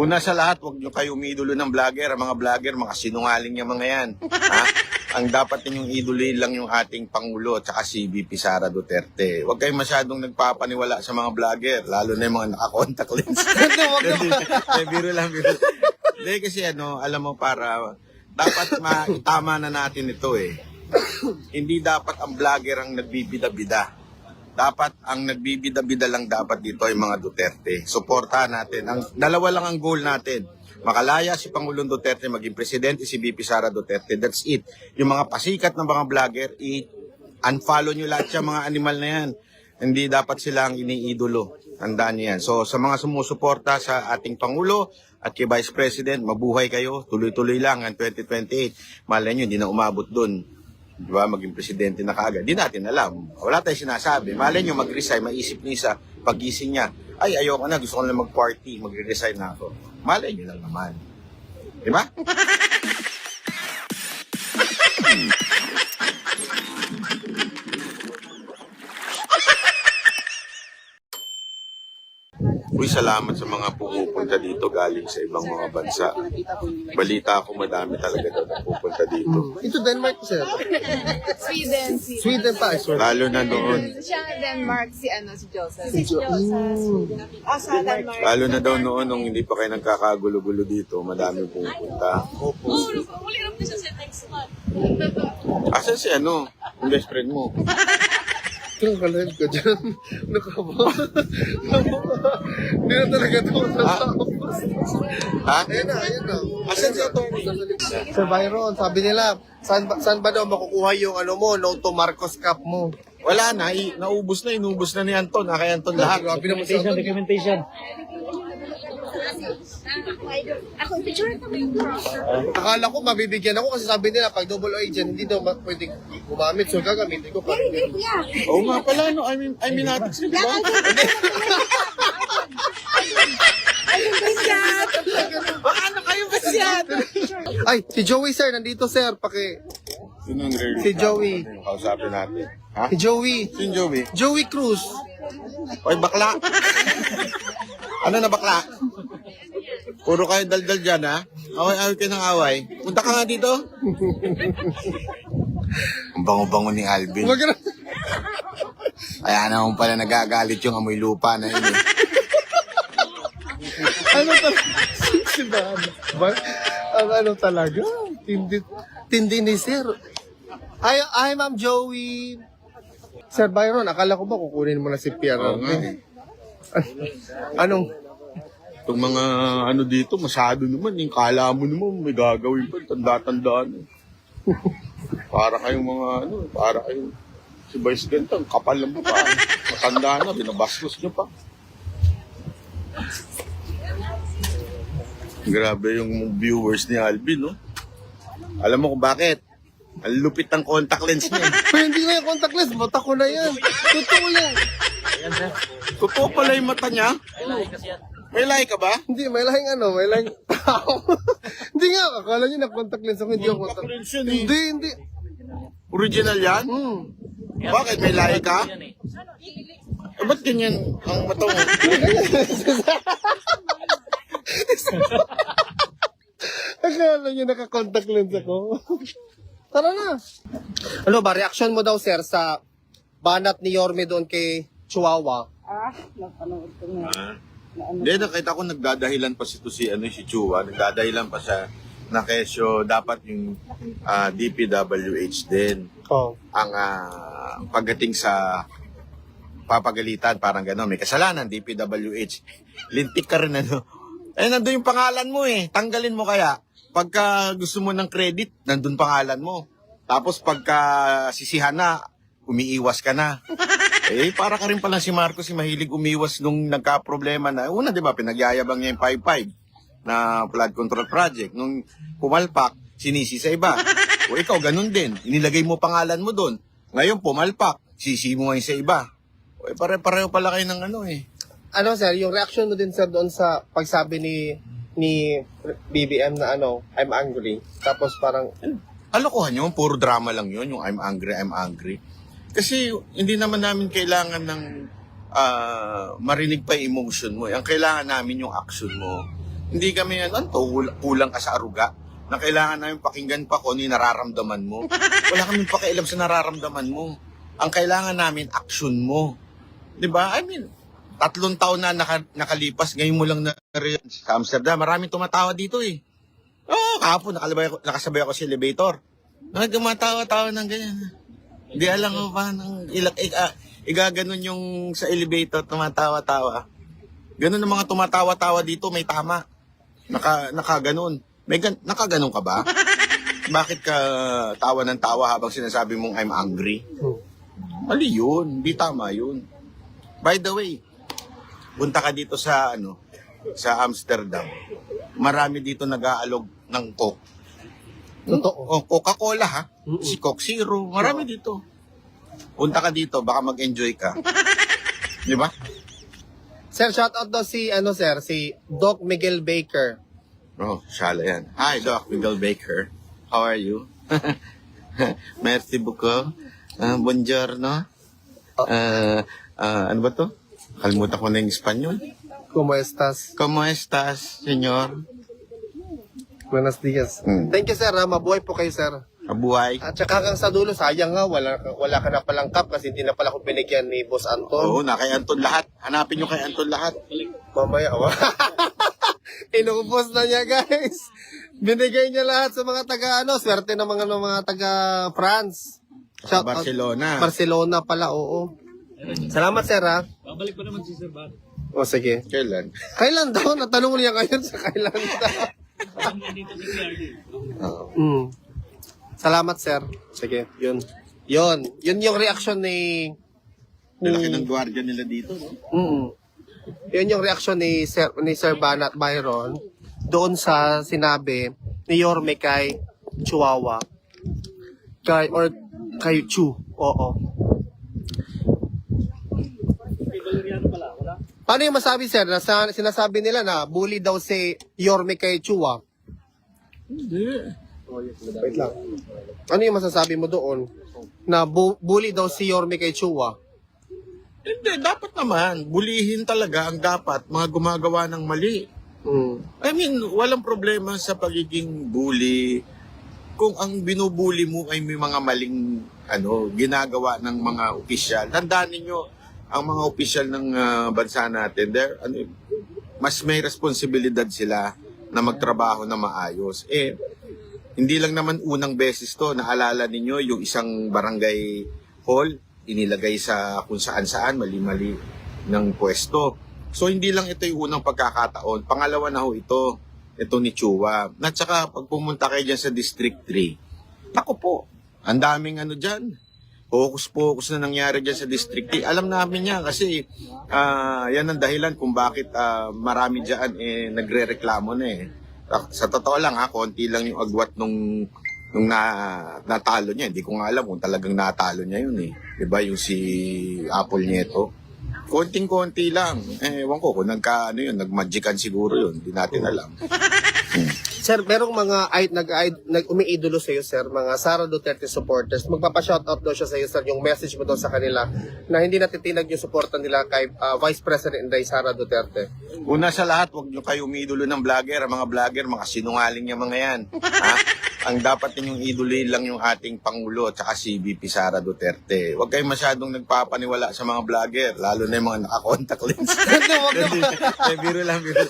Una sa lahat, huwag nyo kayo umidolo ng vlogger. Ang mga vlogger, mga sinungaling yung mga yan. Ha? Ang dapat ninyong idolin lang yung ating Pangulo at saka si VP Sara Duterte. Huwag kayong masyadong nagpapaniwala sa mga vlogger, lalo na yung mga naka-contact lens. Hindi, wag Hindi, hindi, biro lang, biro. Hindi, kasi ano, alam mo, para, dapat maitama na natin ito eh. Hindi dapat ang vlogger ang nagbibida-bida. Dapat ang nagbibida-bida lang dapat dito ay mga Duterte. Suportahan natin. Ang dalawa lang ang goal natin. Makalaya si Pangulong Duterte maging presidente si VP Sara Duterte. That's it. Yung mga pasikat ng mga vlogger, i-unfollow nyo lahat yung mga animal na yan. Hindi dapat sila ang iniidolo. Tandaan niyo yan. So sa mga sumusuporta sa ating Pangulo at kay Vice President, mabuhay kayo. Tuloy-tuloy lang ang 2028. Malay nyo, hindi na umabot doon. Di ba? Maging presidente na kaagad. Di natin alam. Wala tayong sinasabi. Malay nyo mag-resign, maisip ni sa pagising niya. Ay, ayoko na. Gusto ko na mag-party. Magre-resign na ako. Malay nyo lang naman. Di ba? Uy, salamat sa mga pumupunta dito galing sa ibang mga bansa. Balita ko madami talaga daw na pupunta dito. Ito Denmark, sir. Sweden, si... Sweden pa, sir. Lalo na noon, Siya Denmark, si ano, si Joseph. Si Jo- Mm. Ah, sa Denmark. lalo na daw noon nung hindi pa kayo nagkakagulo-gulo dito, madami pumupunta. Uli lang siya sa next month. Asan si ano, yung best friend mo? Ito ang kalive ko dyan. Nakaba. Hindi na talaga ito matatapos. Ha? Ayun na, ayun na. Asan si attorney? Sir Byron, sabi nila, saan ba, saan ba daw makukuha yung ano mo, no to Marcos Cup mo? Wala na, i- naubos na, inubos na ni Anton. Ah, kay Anton lahat. Grabe naman sa Documentation, documentation. Ako, picture ito yung Akala ko mabibigyan ako kasi sabi nila pag double agent hindi daw ma- pwedeng gumamit. So gagamitin ko para Oo nga pala, no? I mean, I mean, natin sila, di ba? Baka na kayo masyado. Ay, si Joey sir, nandito sir, paki Sino ang rare? Si Joey. Kausapin natin. Ha? si Joey. Sino Joey? Joey Cruz. Oy, bakla. ano na bakla? Puro kayo daldal dyan, ha? Away-away kayo ng away. Punta ka nga dito. Ang bango-bango ni Alvin. Wag na. Kaya naman pala nagagalit yung amoy lupa na yun. eh. ano talaga? si. Ba? Ang ano talaga? Tindi, tindi ni sir. Ay, ay ma'am Joey. Sir Byron, akala ko ba kukunin mo na si Pierre? Oo nga eh. Anong? Itong mga ano dito, masyado naman. Yung kala mo naman, may gagawin pa. Tanda-tandaan. eh. Para kayong mga ano, para kayong si Vice Ganda, ang kapal ng mukha. Matanda na, binabastos nyo pa. Grabe yung viewers ni Alvin, no? Alam mo kung bakit? Ang lupit ng contact lens niya. Pero hindi na yung contact lens, mata ko na yan. Totoo yan. Totoo pala yung mata niya. May lahi ka ba? Hindi, may lahing ano, may lahing tao. hindi nga, akala niyo na contact lens ako, hindi ako contact Contact lens yun eh. Hindi, hindi. Original yan? Hmm. Bakit? May lahi ka? Eh, ba't ganyan ang mata mo? Akala niyo naka-contact lens ako. Tara na. Ano ba, reaction mo daw, sir, sa banat ni Yorme doon kay Chihuahua? Hindi, nakita ko nagdadahilan pa si to si, ano, si Chua. Nagdadahilan pa siya na kesyo dapat yung ah, DPWH din Oh. ang ah, pagdating sa papagalitan, parang gano'n. May kasalanan, DPWH. Lintik ka rin, ano. Eh, nandun yung pangalan mo eh. Tanggalin mo kaya. Pagka gusto mo ng credit, nandun pangalan mo. Tapos pagka sisihan na, umiiwas ka na. Eh, para ka rin pala si Marcos, si mahilig umiwas nung nagka-problema na. Una, di ba, pinagyayabang niya yung 5-5 na flood control project. Nung pumalpak, sinisi sa iba. O ikaw, ganun din. Inilagay mo pangalan mo doon. Ngayon, pumalpak, sisi mo ngayon sa iba. O, eh, pare-pareho pala kayo ng ano eh. Ano, sir, yung reaction mo din, sir, doon sa pagsabi ni ni BBM na ano, I'm angry. Tapos parang, Alokohan yun, puro drama lang yun, yung I'm angry, I'm angry. Kasi hindi naman namin kailangan ng ah, marinig pa emotion mo. Ang kailangan namin yung action mo. Hindi kami, ano, to, wul- kulang ka sa aruga na kailangan namin pakinggan pa kung ano yung nararamdaman mo. Wala kaming pakialam sa nararamdaman mo. Ang kailangan namin, action mo. Di ba? I mean, tatlong taon na naka, nakalipas, ngayon mo lang na sa Amsterdam. Maraming tumatawa dito eh. Oo, oh, kahapon nakalabay ako, nakasabay ako sa elevator. Nagmatawa-tawa ng ganyan. Hindi alam ko pa ng ilak, ig, ah, igaganon yung sa elevator, tumatawa-tawa. Ganun ang mga tumatawa-tawa dito, may tama. Naka, nakaganon. May gan, nakaganon ka ba? Bakit ka tawa ng tawa habang sinasabi mong I'm angry? Mali yun. Hindi tama yun. By the way, punta ka dito sa ano sa Amsterdam. Marami dito nag-aalog ng Coke. Totoo. O Coca-Cola ha. Mm-mm. Si Coke Zero. Marami dito. Punta ka dito, baka mag-enjoy ka. Di ba? Sir, shout out daw si, ano sir, si Doc Miguel Baker. Oh, shala yan. Hi, Doc Miguel Baker. How are you? Merci beaucoup. Uh, buongiorno. Uh, uh, ano ba to? Kalimutan ko na yung Espanyol. ¿Cómo estás? ¿Cómo estás, señor? Buenos dias. Mm. Thank you sir, ha? mabuhay po kayo sir. Kabuhay. At saka hanggang sa dulo, sayang nga, wala, wala ka na palang cup kasi hindi na pala ako binigyan ni Boss Anton. Oo, na kay Anton lahat. Hanapin nyo kay Anton lahat. Mamaya, awa. Inubos na niya, guys. Binigay niya lahat sa mga taga, ano, swerte ng mga, ng mga taga France. Sa Shout out- Barcelona. Barcelona pala, oo. Salamat, sir, ha? Babalik pa naman si Sir Bar. O, sige. Kailan? Kailan daw? Natanong niya ngayon sa kailan daw. Mm. Salamat, sir. Sige, yun. Yun. Yun yung reaction ni... Lalaki ng gwardiya nila dito, no? Mm. Yun yung reaction ni Sir, ni Sir Banat Byron doon sa sinabi ni Yorme kay Chihuahua. Kay, or kay Chu. Oo. Valeriano pala, wala? Paano yung masabi, sir, na sa, sinasabi nila na bully daw si Yorme kay Chua? Wait lang. Ano yung masasabi mo doon? Na bu- bully daw si Yorme kay Chua? Hindi, dapat naman. Bulihin talaga ang dapat mga gumagawa ng mali. Mm. I mean, walang problema sa pagiging bully. Kung ang binubuli mo ay may mga maling ano, ginagawa ng mga opisyal. Tandaan ninyo, ang mga opisyal ng ah, bansa natin, they're, ano, mas may responsibilidad sila na magtrabaho na maayos. Eh, hindi lang naman unang beses to, naalala ninyo yung isang barangay hall, inilagay sa kung saan saan, mali-mali ng pwesto. So hindi lang ito yung unang pagkakataon. Pangalawa na ho ito, ito ni Chua. At saka pag pumunta kayo dyan sa District 3, ako po, ang daming ano dyan. Focus-focus na nangyari dyan sa District 3. Alam namin yan kasi ah, yan ang dahilan kung bakit ah, marami dyan eh, nagre-reklamo na eh. Sa totoo lang ha, konti lang yung agwat nung nung na, natalo niya. Hindi ko nga alam kung talagang natalo niya yun eh. Diba yung si Apple Nieto. Konting-konti lang. Eh, ewan ko kung nagka, ano yun, nagmagikan siguro yun. Hindi natin alam. Sir, merong mga ay, nag, ay, nag umiidolo sa iyo, sir, mga Sara Duterte supporters. Magpapa-shoutout daw siya sa iyo, sir, yung message mo daw sa kanila na hindi natitinag yung suporta nila kay ah, Vice President Inday Sara Duterte. Una sa lahat, huwag nyo kayo umiidolo ng vlogger. Mga vlogger, mga sinungaling yung mga yan. Ha? Ang dapat ninyong idoloy lang yung ating Pangulo at saka si VP Sara Duterte. Huwag kayong masyadong nagpapaniwala sa mga vlogger, lalo na yung mga naka-contact lens. Hindi, wag Hindi, naman. eh, biro lang, biro.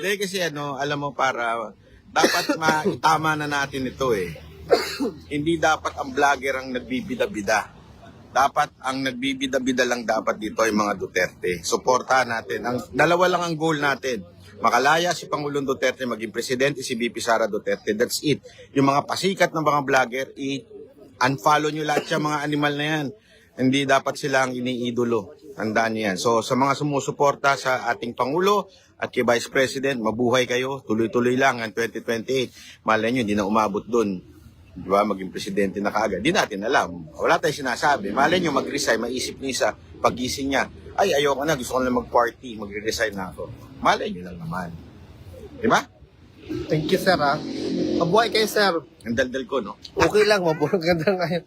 Hindi kasi ano, alam mo para, dapat maitama na natin ito eh. Hindi dapat ang vlogger ang nagbibida-bida. Dapat ang nagbibida-bida lang dapat dito ay mga Duterte. Suportahan natin. Ang dalawa lang ang goal natin. Makalaya si Pangulong Duterte maging presidente si VP Sara Duterte. That's it. Yung mga pasikat ng mga vlogger, i-unfollow nyo lahat yung mga animal na yan. Hindi dapat sila ang iniidolo. Tandaan niyo yan. So sa mga sumusuporta sa ating Pangulo at kay Vice President, mabuhay kayo. Tuloy-tuloy lang ang 2028. Malay nyo, hindi na umabot doon. Di ba? Maging presidente na kaagad. Di natin alam. Wala tayong sinasabi. Malay nyo, mag-resign. Maisip ni sa pagising niya. Ay, ayoko na. Gusto ko na mag-party. Magre-resign na ako. Malay nyo lang naman. Di ba? Thank you, sir, ha. Mabuhay kayo, sir. Ang daldal ko, no? Okay lang, mabuhay. Ganda ngayon.